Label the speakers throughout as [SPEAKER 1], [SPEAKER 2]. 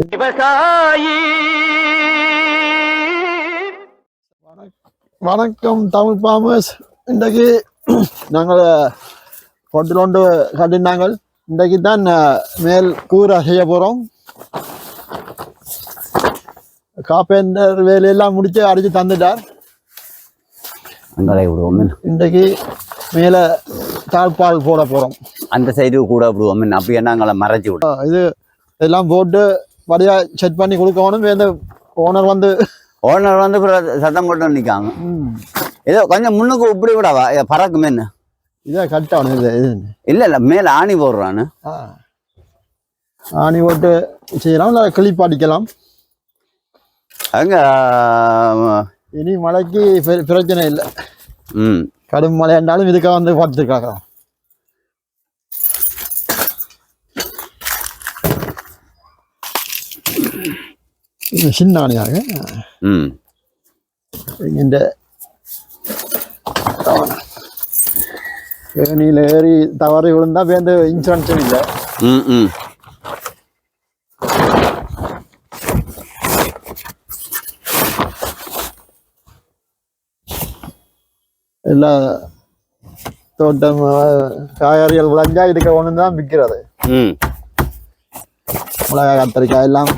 [SPEAKER 1] விவசாயி.
[SPEAKER 2] வணக்கம் தமிழ் பாமர்ஸ் இன்றைக்கு நாங்கள் கொண்டு கொண்டு கட்டினாங்க இன்றைக்கு தான் மேல் கூரை செய்ய போகிறோம் காப்பேண்டர் வேலையெல்லாம் முடிச்சு அடித்து தந்துட்டார்.
[SPEAKER 3] விடுவோம்
[SPEAKER 2] இன்றைக்கு மேலே தாழ்பால் போட போகிறோம்
[SPEAKER 3] அந்த சைடு கூட விடுவோம் அப்படி என்ன அங்கே மறைச்சி விடும்
[SPEAKER 2] இது எல்லாம் போட்டு வடியாக செட் பண்ணி கொடுக்கணும் இந்த ஓனர் வந்து
[SPEAKER 3] ஓனர் வந்து சத்தம் போட்டு நிற்காங்க ஏதோ கொஞ்சம் முன்னுக்கு இப்படி விடவா? ஏ, பறக்குமே என்ன
[SPEAKER 2] இதை கட்டாகணும் இது இது.
[SPEAKER 3] இல்லை இல்லை மேலே ஆணி போடுறான்னு.
[SPEAKER 2] ஆணி போட்டு செய்யலாம் இல்லை கிளிப் அடிக்கலாம்.
[SPEAKER 3] அங்கே
[SPEAKER 2] இனி மழைக்கு பிரச்சனை இல்லை.
[SPEAKER 3] ம்.
[SPEAKER 2] கடும் மழை இருந்தாலும் இதுக்காக வந்து பார்த்துருக்காங்க இது சின்ன ஆணையாக
[SPEAKER 3] ம்.
[SPEAKER 2] இந்த ஏணியில் ஏறி தவறி விழுந்தா வேண்டு இன்சூரன்ஸும் இல்லை.
[SPEAKER 3] ம் ம்.
[SPEAKER 2] எல்லா தோட்டம் காய்கறிகள் விளைஞ்சா இதுக்கு ஒன்று தான் விற்கிறது.
[SPEAKER 3] ம்.
[SPEAKER 2] மிளகாய் கத்திரிக்காய் எல்லாம்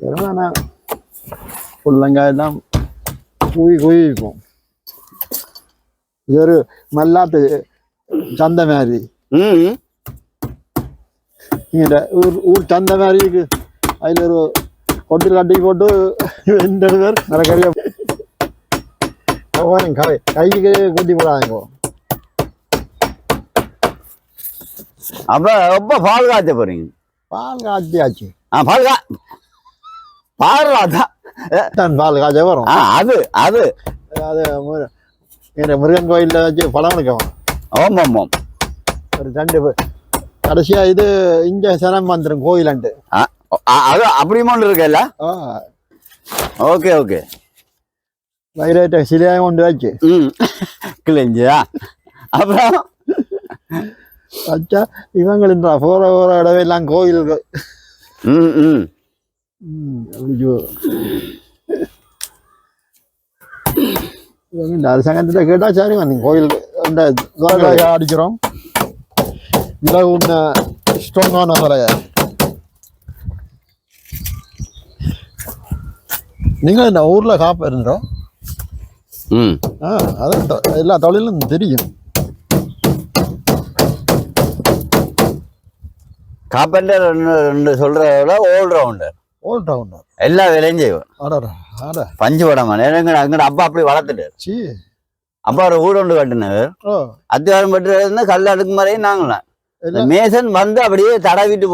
[SPEAKER 2] வெறும் புள்ளங்காய் எல்லாம் குவி குவி விற்போம் இது ஒரு மல்லாத்து சந்தை மாதிரி. இங்கே ஊர் ஊர் சந்தை மாதிரி இருக்கு. அதில் ஒரு கொட்டில் கட்டி போட்டு ரெண்டு பேர் நிறைய கை கைக்கு கூட்டி போடாதீங்க.
[SPEAKER 3] அப்போ எப்போ பால் காய்ச்ச போகிறீங்க
[SPEAKER 2] பால் காய்ச்சி ஆச்சு
[SPEAKER 3] ஆ பால் கா பால் அதான்
[SPEAKER 2] தான் பால் காய்ச்ச வரும்
[SPEAKER 3] அது அது.
[SPEAKER 2] அது முருகன் கோயிலில் வச்சு படம் எடுக்கணும்
[SPEAKER 3] ஆமாம் ஆமாம்.
[SPEAKER 2] ஒரு ரெண்டு கடைசியா இது இங்க சனம் வந்துடும் கோயிலண்டு.
[SPEAKER 3] அது அப்படியுமா இருக்குல்ல ஓகே ஓகே.
[SPEAKER 2] வைரேட்ட சிலையாக கொண்டு வச்சு.
[SPEAKER 3] ம். கிழிஞ்சா அப்புறம்?
[SPEAKER 2] வச்சா இவங்களுன்றா போற போற இடவெல்லாம் கோயிலுக்கு
[SPEAKER 3] ம் ம்
[SPEAKER 2] ம், ஐயோ. இவங்க இந்த அரசாங்கத்தில் கேட்டா சரி வந்து கோயில் இந்த அடிக்கிறோம் இதில் உன்ன ஸ்ட்ராங்கான முறைய நீங்கள் இந்த ஊரில் காப்பு இருந்தோம்
[SPEAKER 3] ம்
[SPEAKER 2] ஆ அதான் எல்லா தொழிலும் தெரியும்
[SPEAKER 3] காப்பெண்டர் ரெண்டு சொல்ற விட ஓல் ரவுண்டர்
[SPEAKER 2] ஓல் டவுனர்
[SPEAKER 3] எல்லா வேலையும் செய்வோம் பஞ்சு படம் எங்க அங்கட அப்பா அப்படி வளர்த்துட்டாரு
[SPEAKER 2] சி.
[SPEAKER 3] அப்பா ஒரு வீடு ஒன்று கட்டினவர் அத்தியாரம் இருந்து கல் அடுக்கு மாதிரியும் நாங்களாம். மேசன் வந்து அப்படியே தடவிட்டு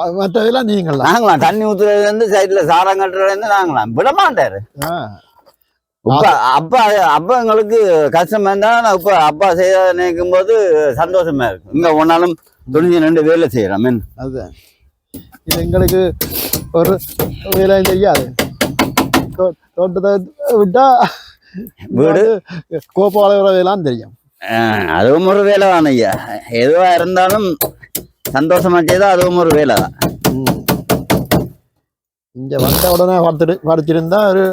[SPEAKER 2] அது மற்றதெல்லாம் நீங்களா
[SPEAKER 3] நாங்களாம் தண்ணி ஊத்துறதுல இருந்து சைட்ல சாரம் கட்டுறதுல இருந்து நாங்களாம் விட மாட்டாரு.
[SPEAKER 2] ஆ.
[SPEAKER 3] அப்பா அப்பா அப்பா எங்களுக்கு கஷ்டமா இருந்தா நான் இப்ப அப்பா செய்ய நினைக்கும் போது சந்தோஷமா இருக்கு இங்க ஒன்னாலும் துணிஞ்சு ரெண்டு வேலை செய்யறோம். மீன்
[SPEAKER 2] அதுதான் இது எங்களுக்கு ஒரு வேலையும் தெரியாது தோட்டத்தை விட்டா
[SPEAKER 3] வீடு?
[SPEAKER 2] கோப்ப வளர்கிற வேலைலாம் தெரியும்
[SPEAKER 3] அதுவும் ஒரு வேலை தான் ஐயா எதுவா இருந்தாலும் சந்தோஷமா செய்தா அதுவும் ஒரு வேலை தான்
[SPEAKER 2] இங்க வந்த உடனே பார்த்துட்டு படிச்சிருந்தா ஒரு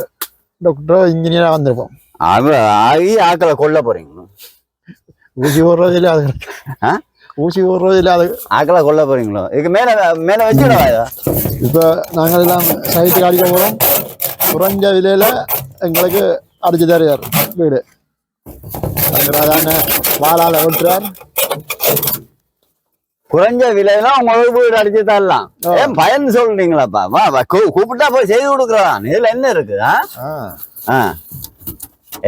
[SPEAKER 2] டாக்டரோ இன்ஜினியரா வந்திருப்போம்
[SPEAKER 3] அவ ஆகி ஆக்களை கொல்ல போறீங்க
[SPEAKER 2] ஊசி போடுறது இல்லை அது
[SPEAKER 3] ஆ?
[SPEAKER 2] ஊசி போடுறது இல்லை அது
[SPEAKER 3] ஆக்களை கொல்ல போறீங்களோ? இதுக்கு மேல மேல வச்சுடவா
[SPEAKER 2] இப்போ நாங்கள் எல்லாம் சைட்டுக்கு அடிக்க போகிறோம் குறைஞ்ச விலையில எங்களுக்கு அடிச்சு தருவார் வீடு. வாழால ஓட்டுறார்.
[SPEAKER 3] குறைஞ்ச விலையில உங்களுக்கு வீடு அடிச்சு தரலாம். ஏன் பயன் சொல்றீங்களாப்பா? வா கூப்பிட்டா போய் செய்து கொடுக்குறான் இதுல என்ன இருக்கு ஆ?
[SPEAKER 2] ஆ.
[SPEAKER 3] ஆ.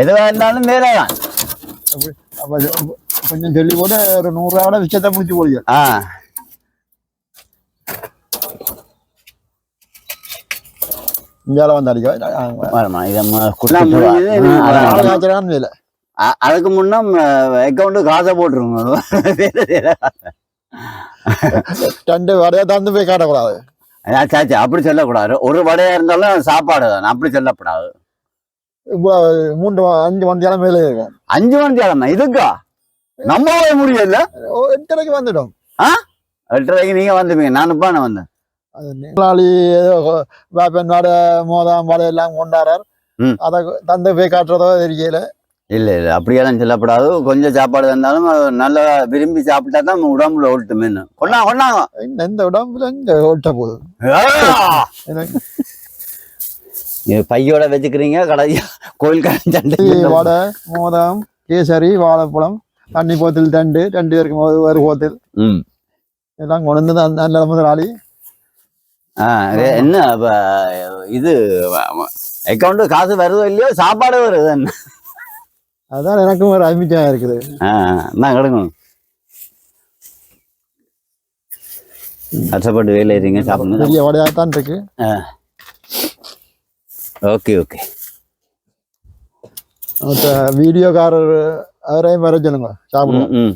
[SPEAKER 3] எதுவா இருந்தாலும் வேலை தான்
[SPEAKER 2] கொஞ்சம் சொல்லி போட்டு ஒரு நூறுரூவாவோட விஷயத்தை முடிச்சு போடுங்க.
[SPEAKER 3] ஆ.
[SPEAKER 2] வந்து வேலை
[SPEAKER 3] அதுக்கு முன்ன அக்கௌண்ட் காசை போட்டுருங்க.
[SPEAKER 2] ரெண்டு வடையை தந்து போய் காட்டக்கூடாது.
[SPEAKER 3] சாச்சி அப்படி சொல்லக்கூடாது. ஒரு வடையா இருந்தாலும் சாப்பாடு தான் அப்படி சொல்லக்கூடாது
[SPEAKER 2] மூன்று அஞ்சு மந்தியாலம் மேலே
[SPEAKER 3] அஞ்சு கிழமை இதுக்கா? நம்ம போய் முடியல
[SPEAKER 2] எட்டரைக்கு வந்துடும்
[SPEAKER 3] எட்டரைக்கு நீங்க வந்துப்பீங்க நான் நான் வந்தேன்.
[SPEAKER 2] அது முதலாளி வேப்பன் வாடை மோதாம் வாடை எல்லாம் கொண்டாடுறார். அதை தந்தை போய் காட்டுறதோ தெரியல.
[SPEAKER 3] இல்ல இல்ல. அப்படியெல்லாம் சொல்லப்படாது. கொஞ்சம் சாப்பாடு இருந்தாலும் அது நல்லா விரும்பி சாப்பிட்டா தான் உடம்புல ஓட்டு மீன் கொண்டா கொண்டாங்க
[SPEAKER 2] இந்த- இந்த உடம்புல இங்க ஓட்ட
[SPEAKER 3] நீ பையோட வச்சுக்கிறீங்க கடையா கோயில் கடை சண்டை
[SPEAKER 2] வடை மோதம் கேசரி வாழைப்பழம் தண்ணி போத்தில் தண்டு ரெண்டு பேருக்கு மொ- ஒரு போத்தில்.
[SPEAKER 3] ம்.
[SPEAKER 2] எல்லாம் கொண்டு வந்து அந்த நல்ல முதலாளி.
[SPEAKER 3] ஆ, இது என்ன அப்ப இது அக்கௌண்ட் காசு வருதோ இல்லையோ சாப்பாடு வருது
[SPEAKER 2] அதான் எனக்கும் ஒரு அமிச்சம் இருக்குது.
[SPEAKER 3] ஆ, நான் கிடக்கணும் கஷ்டப்பட்டு வேலை இருங்க சாப்பிடணும்
[SPEAKER 2] பெரிய வடையாக தான் இருக்கு.
[SPEAKER 3] Okay okay.
[SPEAKER 2] மற்ற வீடியோக்காரர் அவரையும் வர சொல்லுங்க சாப்பிடுவோம்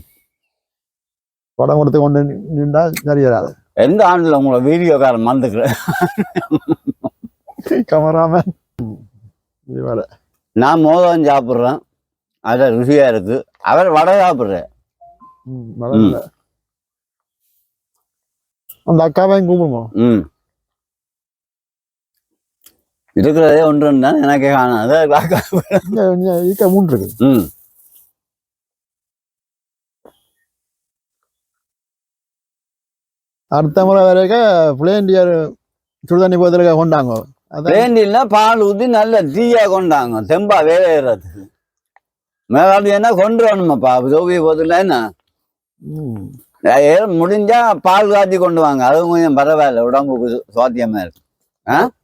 [SPEAKER 2] படம் கொடுத்து கொண்டு நின்றா சரி வராது
[SPEAKER 3] எந்த ஆண்டில் உங்களை வீடியோக்காரன் மறந்துக்கிறேன்
[SPEAKER 2] கமராமன் வடை
[SPEAKER 3] நான் மோதம் சாப்பிட்றேன் அது ருசியா இருக்கு அவர் வடை சாப்பிட்றேன்.
[SPEAKER 2] அந்த அக்காவையும் கூப்பிடுவோம்
[SPEAKER 3] ம் இருக்கிறதே ஒன்று தான் எனக்கு
[SPEAKER 2] இங்க ஈக்க மூன்று இருக்கு
[SPEAKER 3] ம்
[SPEAKER 2] அடுத்த முறை வரைக்கும் பிளேண்டியர் சுடுதண்ணி போதில் கொண்டாங்க. அதான்.
[SPEAKER 3] வேண்டியில் பால் ஊற்றி நல்ல டீயா கொண்டாங்க தெம்பா வேலைறதுக்கு மேலாடி என்ன கொண்டு வரணுமாப்பா சோவிய போதில் என்ன? முடிஞ்சா பால் காய்ச்சி கொண்டு வாங்க. அதுவும் கொஞ்சம் பரவாயில்ல. உடம்புக்கு சுவாத்தியமா இருக்கு.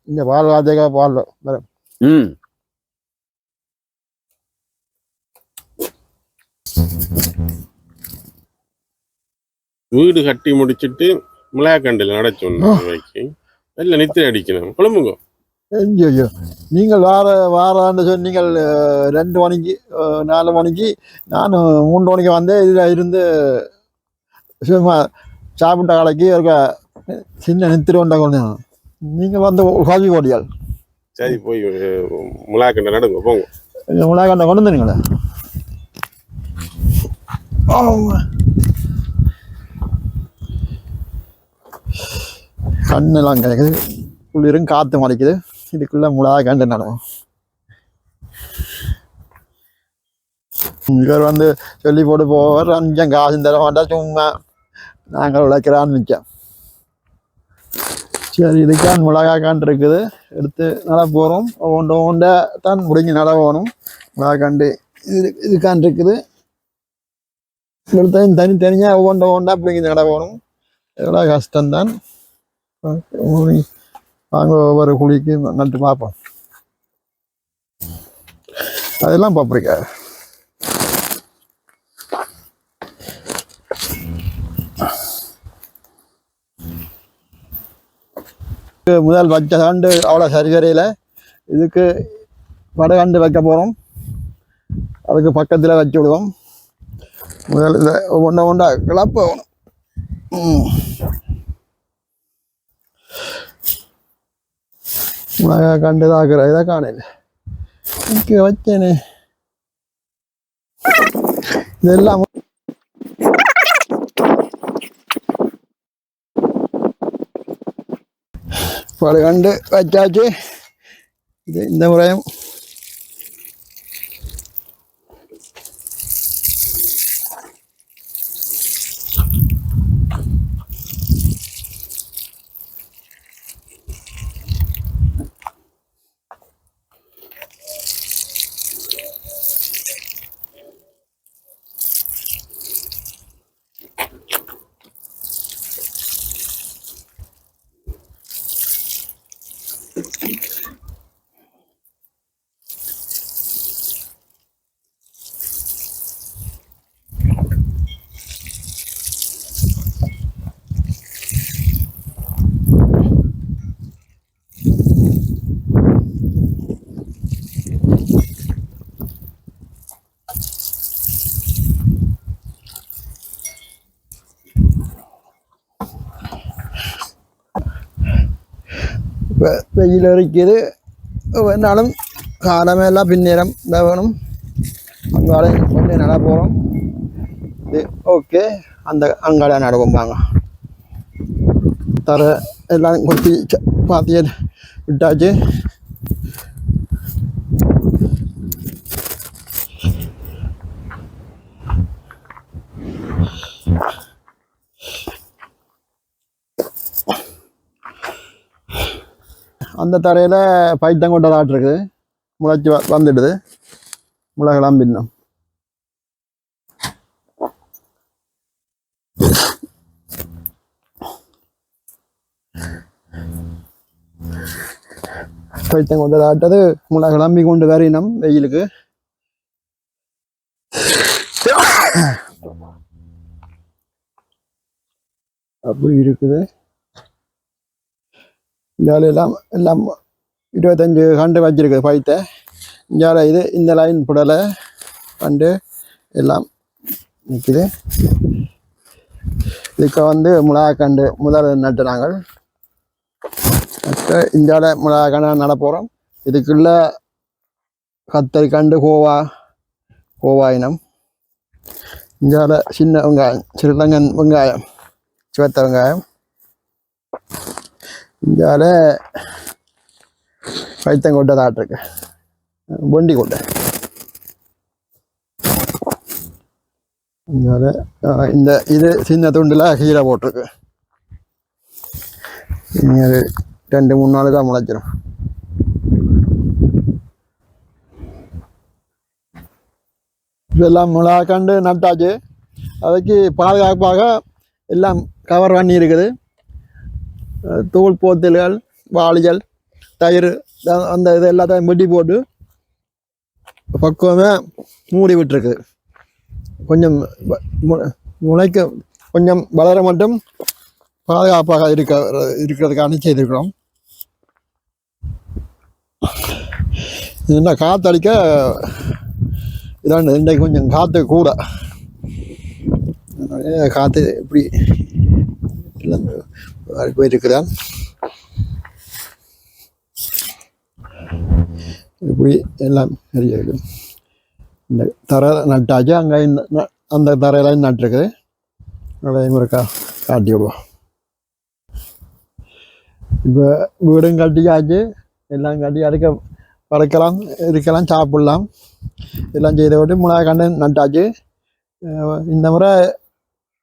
[SPEAKER 2] இங்க பால் வாஜகா பால்.
[SPEAKER 3] ம்.
[SPEAKER 1] வீடு கட்டி முடிச்சிட்டு மிளகாக்கண்டில் நடச்சோம் வைக்கி நல்ல நித்திரை அடிக்கணும். குழம்புங்க
[SPEAKER 2] ஐயோ நீங்கள் வார வாரான்னு சொல்லி நீங்கள் அஹ், ரெண்டு மணிக்கு நாலு மணிக்கு நான் மூன்று மணிக்கு வந்தேன் இதில் இருந்து சும்மா சாப்பிட்ட கடைக்கு ஒரு சின்ன நித்திர கொண்ட கொண்டு நீங்கள் வந்து காபி போடியால்
[SPEAKER 1] சரி போய் மிளகாக்கண்டை நடுங்க போங்க.
[SPEAKER 2] உலகண்ட கொண்டு வந்தீங்களே கண்ணெல்லாம் கிடைக்குது குளிரும் காற்று மறைக்குது இதுக்குள்ள முழா கண்டு நடக்கும். இவர் வந்து சொல்லி போட்டு போவார் அஞ்சம் காசு தர மாட்டா சும்மா நாங்கள் உழைக்கிறான்னு நிற்கோம் சரி இதுக்கான் மிளகாக்கான் இருக்குது எடுத்து நட போகிறோம் ஒவ்வொன்று ஒவ்வொண்ட தான் முடிஞ்சு நட போகணும் கண்டு இது இதுக்கான் இருக்குது எடுத்தையும் தனித்தனியாக ஒவ்வொன்றை ஒவ்வொன்றா பிடிங்கி நட போகணும் எவ்வளோ கஷ்டம்தான்? வாங்க ஒவ்வொரு குழிக்கு நட்டு பார்ப்போம். அதெல்லாம் பாப்பிரிக்கா முதல் வச்ச ஆண்டு அவ்வளோ சரிவரையில் இதுக்கு வடகாண்டு வைக்க போகிறோம் அதுக்கு பக்கத்தில் வச்சு விடுவோம். முதல் இதை ஒன்றா ஒன்றா கிளப்ப வேணும் ம். மிளகா கண்டு தாக்குற இதை காணல இங்கே வச்சேனே இதெல்லாம் படு கண்டு வச்சாச்சு இது இந்த முறையும் வெ- வெயில் அரிக்குது வேணாலும் காலமெல்லாம் பின்னேரம் தான் வேணும் அங்காலே கொஞ்சம் நட போகிறோம் இது ஓகே அந்த அங்காலே நடுவோம் வாங்க தர எல்லாம் கொத்தி ச- பாத்திய விட்டாச்சு அந்த தரையில் பைத்தம் கொண்டதாட்டு இருக்குது. முளைச்சி வ- வந்துடுது. முளைகளாம் பின்னும். பைத்தம் கொண்டதாட்டது முளை கிளம்பி கொண்டு வரையினம் வெயிலுக்கு. அப்படி இருக்குது. இந்தியாவில் எல்லாம் எல்லாம் இருபத்தஞ்சு கண்டு வச்சிருக்கு பைத்தை. இந்தியாவில் இது இந்த லைன் புடலை. கண்டு எல்லாம் நிற்குது இதுக்கு வந்து மிளகாக்கண்டு முதல் நட்டு நாங்கள் இந்தியாவில் மிளகாக்கண்டு நட போகிறோம் இதுக்குள்ள கத்தரி கண்டு கோவா கோவா இனம். இந்தியாவில் சின்ன வெங்காயம் சிறுலங்கன் வெங்காயம் சிவத்த வெங்காயம். இந்தியாவில் பைத்தங்கொட்டை தாட்டிருக்கு பொண்டி கொட்டை இந்தியாவில் இந்த இது சின்ன துண்டில் கீரை போட்டிருக்கு. இனி அது ரெண்டு மூணு நாள் தான் முளைச்சிரும். இதெல்லாம் மிளகாக்கண்டு நட்டாச்சு. அதுக்கு பாதுகாப்பாக எல்லாம் கவர் பண்ணி இருக்குது. தூள் போத்தல்கள் வாளிகள் தயிர் அந்த இது எல்லாத்தையும் வெட்டி போட்டு பக்குவமே மூடி விட்டுருக்கு. கொஞ்சம் முளைக்க கொஞ்சம் வளர மட்டும் பாதுகாப்பாக இருக்க இருக்கிறதுக்கான செய்திருக்கிறோம். என்ன காத்தடிக்க இதான் இன்றைக்கு கொஞ்சம் காற்று கூட. காற்று இப்படி வரைக்கும் இருக்கிறான். இப்படி எல்லாம் நிறைய இருக்குது இந்த தரை நட்டாச்சு அங்கே இந்த அந்த தரையெல்லாம் நட்டுருக்குது அதையும் இருக்கா காட்டி விடுவோம் இப்போ வீடும் கட்டியாச்சு. எல்லாம் கட்டி அதுக்கு பறக்கலாம் இருக்கலாம் சாப்பிடலாம். எல்லாம் செய்த விட்டு மிளகா கண்டு நட்டாச்சு. இந்த முறை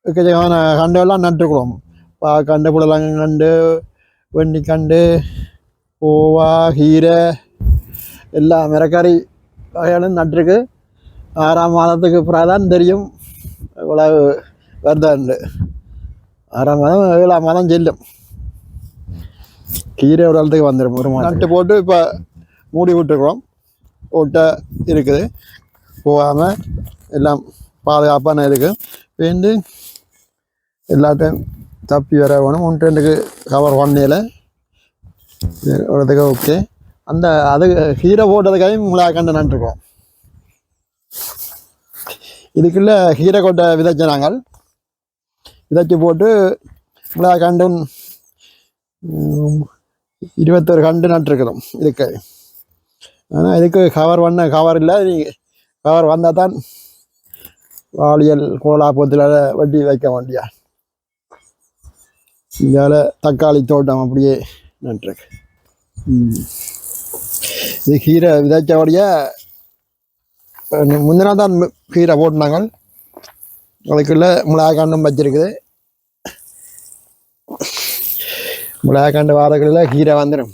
[SPEAKER 2] எக்கச்சக்கமான கண்டெல்லாம் நட்டுக்கிறோம். பா கண்டு புடலங்க கண்டு வெண்ணி கண்டு கோவா ஹீரை எல்லா மிரக்கறி வகைகளும் நட்டிருக்கு ஆறாம் மாதத்துக்கு பிறகுதான் தெரியும் இவ்வளவு வருதாண்டு ஆறாம் மாதம் ஏழாம் மாதம் செல்லும் கீரை ஒரு வந்துடும் ஒரு மாதம் நட்டு போட்டு இப்போ மூடி விட்டுருக்குறோம் ஓட்டை இருக்குது போகாமல் எல்லாம் பாதுகாப்பான இருக்குது வேண்டு எல்லாத்தையும் தப்பி வர வேணும். ஒன்று ரெண்டுக்கு கவர் பண்ணையில். வரதுக்கு ஓகே அந்த அது ஹீரோ போட்டதுக்காக கண்டு நட்டுருக்கோம் இதுக்குள்ள ஹீரோ கொட்டை விதைச்ச நாங்கள். விதைச்சி போட்டு உங்களை கண்டு இருபத்தொரு கண்டு நட்டுருக்கிறோம் இதுக்கு. ஆனால் இதுக்கு கவர் பண்ண கவர் இல்லை. நீங்கள் கவர் வந்தால் தான் வாளியல் கோலாப்பத்தில் வட்டி வைக்க வேண்டியா இதால் தக்காளி தோட்டம் அப்படியே நன்றிருக்கு. ம். இது கீரை விதைச்சபடியே முந்தினா தான் கீரை போட்டுனாங்க அதுக்குள்ள மிளகாக்கண்டும் வச்சிருக்குது. மிளகாக்கண்டு வாரங்களில் கீரை வந்துடும்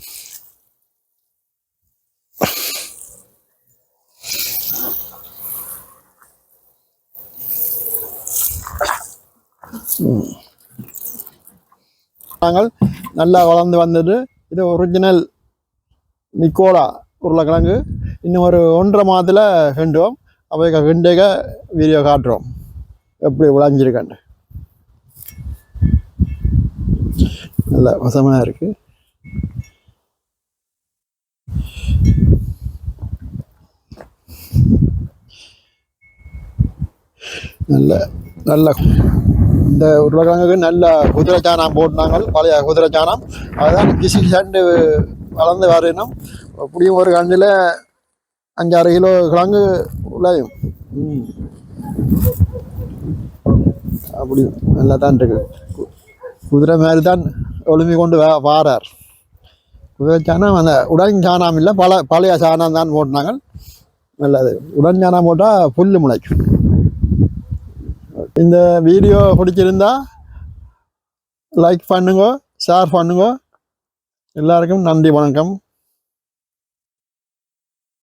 [SPEAKER 2] ம். நாங்கள் நல்லா வளர்ந்து வந்தது. இது ஒரிஜினல் நிக்கோலா உருளைக்கிழங்கு. இன்னும் ஒரு ஒன்றரை மாதத்தில் வெண்டுவோம் அப்போ கிண்டேக்க வீடியோ காட்டுறோம். எப்படி விளைஞ்சிருக்காண்டு நல்ல வசமாக இருக்குது நல்ல நல்ல இந்த உருளைக்கிழங்குக்கு நல்ல குதிரை சாணம் போட்டுனாங்க பழைய குதிரை சாணம். அதுதான் கிசி சண்டு வளர்ந்து வரணும் அப்படியும் ஒரு கண்டில் அஞ்சாறு கிலோ கிழங்கு விளையும் அப்படி நல்லா தான் இருக்கு. குதிரை மாதிரி தான் ஒளிமி கொண்டு வா- வாரார். சாணம் அந்த உடன் சாணம் இல்லை பல பழைய சாணம் தான் போட்டினாங்க நல்லது. உடன் சாணம் போட்டால் புல் முளைக்கும். இந்த வீடியோ பிடிச்சிருந்தா லைக் பண்ணுங்க ஷேர் பண்ணுங்க. எல்லாருக்கும் நன்றி வணக்கம்.